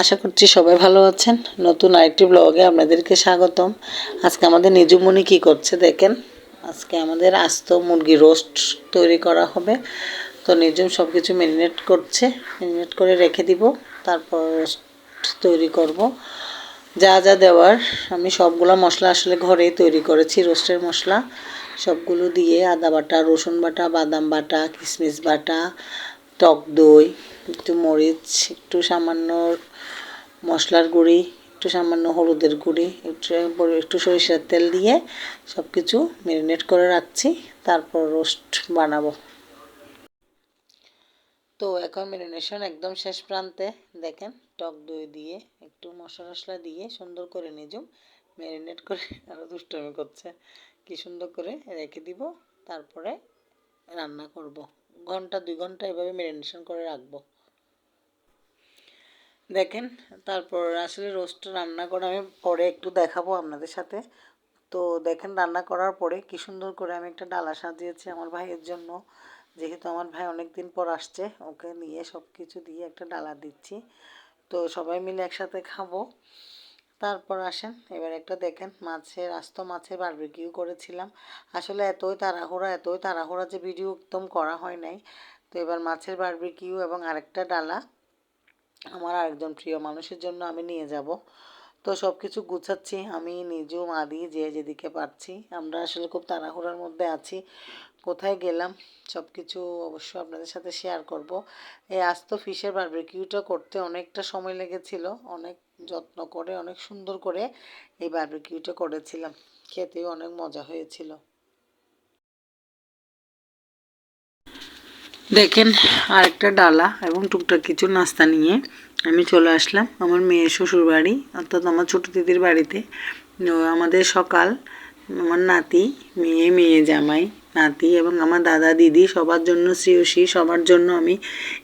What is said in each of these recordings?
আশা করছি সবাই ভালো আছেন। নতুন আরেকটি ব্লগে আপনাদেরকে স্বাগতম। আজকে আমাদের নিজুমণি কি করছে দেখেন। আজকে আমাদের আস্ত মুরগি রোস্ট তৈরি করা হবে। তো নিজুম সব কিছু ম্যারিনেট করছে। ম্যারিনেট করে রেখে দিব। তারপর রোস্ট তৈরি করব। যা যা দেওয়ার, আমি সবগুলো মশলা আসলে ঘরেই তৈরি করেছি, রোস্টের মশলা। সবগুলো দিয়ে আদা বাটা, রসুন বাটা, বাদাম বাটা কিশমিশ বাটা টক দই, একটু মরিচ, একটু সামান্য মশলার গুঁড়ি, একটু সামান্য হলুদের গুঁড়ি, একটু একটু সরিষার তেল দিয়ে সব কিছু ম্যারিনেট করে রাখছি, তারপর রোস্ট বানাবো। তো এখন ম্যারিনেশন একদম শেষ প্রান্তে, দেখেন টক দই দিয়ে, একটু মশলা মশলা দিয়ে সুন্দর করে নিজুম ম্যারিনেট করে আরও দুষ্টমি করছে, কি সুন্দর করে রেখে দিব, তারপরে রান্না করব। ঘণ্টা, দুই ঘণ্টা এভাবে ম্যারিনেশন করে রাখব। দেখেন, তারপর আসলে রোস্ট রান্না করে আমি পরে একটু দেখাবো আপনাদের সাথে। তো দেখেন, রান্না করার পরে কি সুন্দর করে আমি একটা ডালা সাজিয়েছি আমার ভাইয়ের জন্য। যেহেতু আমার ভাই অনেক দিন পর আসছে, ওকে নিয়ে সব কিছু দিয়ে একটা ডালা দিচ্ছি। তো সবাই মিলে একসাথে খাব। তারপর আসেন, এবার একটা দেখেন মাছের আস্ত মাছের বারবিকিউ করেছিলাম। আসলে এতই তাড়াহুড়া এতই তাড়াহুড়া যে ভিডিও একদম করা হয় নাই। তো এবার মাছের বারবিকিউ এবং আরেকটা ডালা আমার আরেকজন প্রিয় মানুষের জন্য আমি নিয়ে যাব। তো সব কিছু গুছাচ্ছি, আমি নিজেও মাদি, যে যেদিকে পারছি। আমরা আসলে খুব তাড়াহুড়ার মধ্যে আছি। কোথায় গেলাম? সব কিছু অবশ্য আপনাদের সাথে শেয়ার করব। এই আস্ত ফিশের বারবিকিউটা করতে অনেকটা সময় লেগেছিল, অনেক যত্ন করে, অনেক সুন্দর করে এই বারবিকিউটা করেছিলাম। খেতেও অনেক মজা হয়েছিল। দেখেন আরেকটা ডালা এবং টুকটাক কিছু নাস্তা নিয়ে আমি চলে আসলাম আমার মেয়ের শ্বশুর বাড়ি অর্থাৎ আমার ছোটো দিদির বাড়িতে। আমাদের সকাল, আমার নাতি, মেয়ে মেয়ে জামাই, নাতি এবং আমার দাদা, দিদি, সবার জন্য শ্রেয়সী সবার জন্য আমি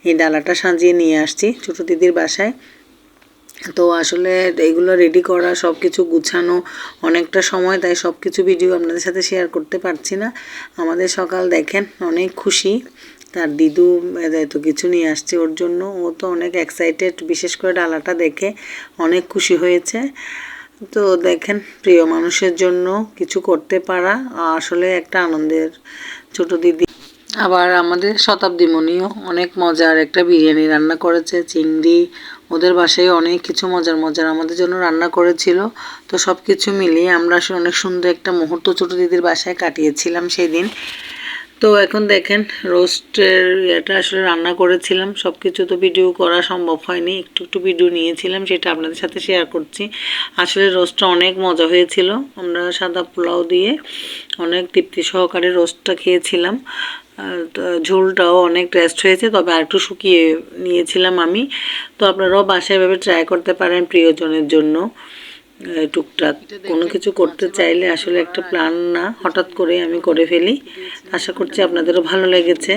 এই ডালাটা সাজিয়ে নিয়ে আসছি ছোটো দিদির বাসায়। তো আসলে এগুলো রেডি করা সব কিছু গুছানো অনেকটা সময়, তাই সব কিছু ভিডিও আপনাদের সাথে শেয়ার করতে পারছি না। আমাদের সকাল দেখেন, অনেক খুশি। তার দিদু এত কিছু নিয়ে আসছে ওর জন্য। ও তো অনেক এক্সাইটেড বিশেষ করে ডালাটা দেখে অনেক খুশি হয়েছে। তো দেখেন, প্রিয় মানুষের জন্য কিছু করতে পারা, আসলে একটা আনন্দের। ছোট দিদি আবার আমাদের শতাব্দী মনিও অনেক মজার একটা বিরিয়ানি রান্না করেছে, চিংড়ি ওদের বাসায় অনেক কিছু মজার মজার আমাদের জন্য রান্না করেছিল। তো সব কিছু মিলিয়ে আমরা আসলে অনেক সুন্দর একটা মুহূর্ত ছোটো দিদির বাসায় কাটিয়েছিলাম সেই দিন তো এখন দেখেন, রোস্টের এটা আসলে রান্না করেছিলাম। সব কিছু তো ভিডিও করা সম্ভব হয়নি। একটু একটু ভিডিও নিয়েছিলাম, সেটা আপনাদের সাথে শেয়ার করছি। আসলে রোস্টটা অনেক মজা হয়েছিল। আমরা সাদা পোলাও দিয়ে অনেক তৃপ্তি সহকারে রোস্টটা খেয়েছিলাম। ঝোলটাও অনেক টেস্ট হয়েছে তবে আর একটু শুকিয়ে নিয়েছিলাম আমি। তো আপনারাও বাসায় এভাবে ট্রাই করতে পারেন প্রিয়জনের জন্য। টুকটাক। কোনো কিছু করতে চাইলে আসলে একটা প্ল্যান না হঠাৎ করে আমি করে ফেলি। আশা করছি আপনাদেরও ভালো লেগেছে।